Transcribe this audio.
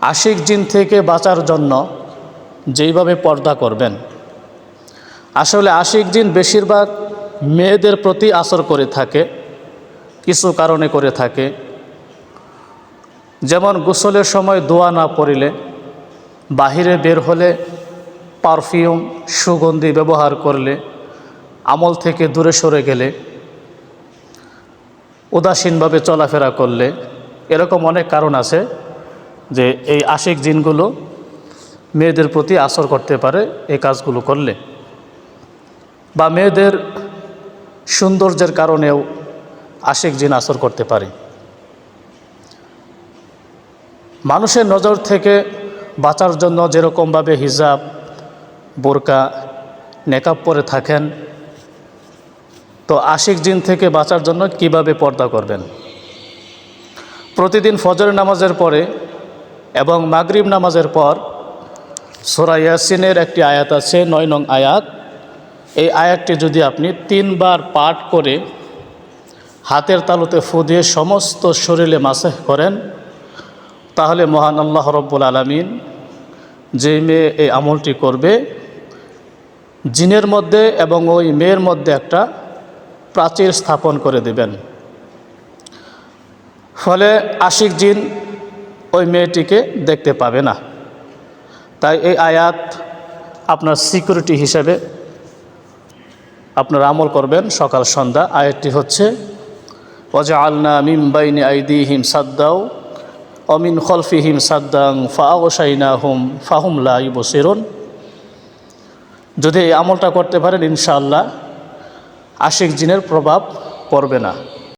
আশিক জিন থেকে বাঁচার জন্য যেইভাবে পর্দা করবেন। আসলে আশিক জিন বেশিরভাগ মেয়েদের প্রতি আসর করে থাকে, কিছু কারণে করে থাকে। যেমন গোসলের সময় দোয়া না পড়িলে বাহিরে বের হলে পারফিউম, সুগন্ধি ব্যবহার করলে, আমল থেকে দূরে সরে গেলে, উদাসীনভাবে চলাফেরা করলে, এরকম অনেক কারণ আছে। যে এই আশিক জিনগুলো মেয়েদের প্রতি আসর করতে পারে এই কাজগুলো করলে। বা মেয়েদের সৌন্দর্যের কারণেও আশিক জিন আসর করতে পারে। মানুষের নজর থেকে বাঁচার জন্য যেরকমভাবে হিজাব, বোরকা, নেকাব পরে থাকেন, তো আশিক জিন থেকে বাঁচার জন্য কীভাবে পর্দা করবেন? প্রতিদিন ফজর নামাজের পরে এবং মাগরিব নামাজের পর সোরা ইয়াসিনের একটি আয়াত আছে, নয় নং আয়াত। এই আয়াতটি যদি আপনি তিনবার পাঠ করে হাতের তালুতে ফু দিয়ে সমস্ত শরীরে মাসেহ করেন, তাহলে মহান আল্লাহ রব্বুল আলমিন যে মেয়ে এই আমলটি করবে, জিনের মধ্যে এবং ওই মেয়ের মধ্যে একটা প্রাচীর স্থাপন করে দেবেন। ফলে আশিক জিন ওই মেয়েটিকে দেখতে পাবে না। তাই এই আয়াত আপনার সিকিউরিটি হিসেবে আপনার আমল করবেন সকাল সন্ধ্যা। আয়াতটি হচ্ছে ওজা আলনা মিমবাইনি আইদিহিম সাদ্দাও অমিন খলফিহিম সাদ্দাং ফাওসাইনা হুম ফাহুম লাই বসিরন যদি এই আমলটা করতে পারেন, ইনশাআল্লাহ আশিক জিনের প্রভাব পড়বে না।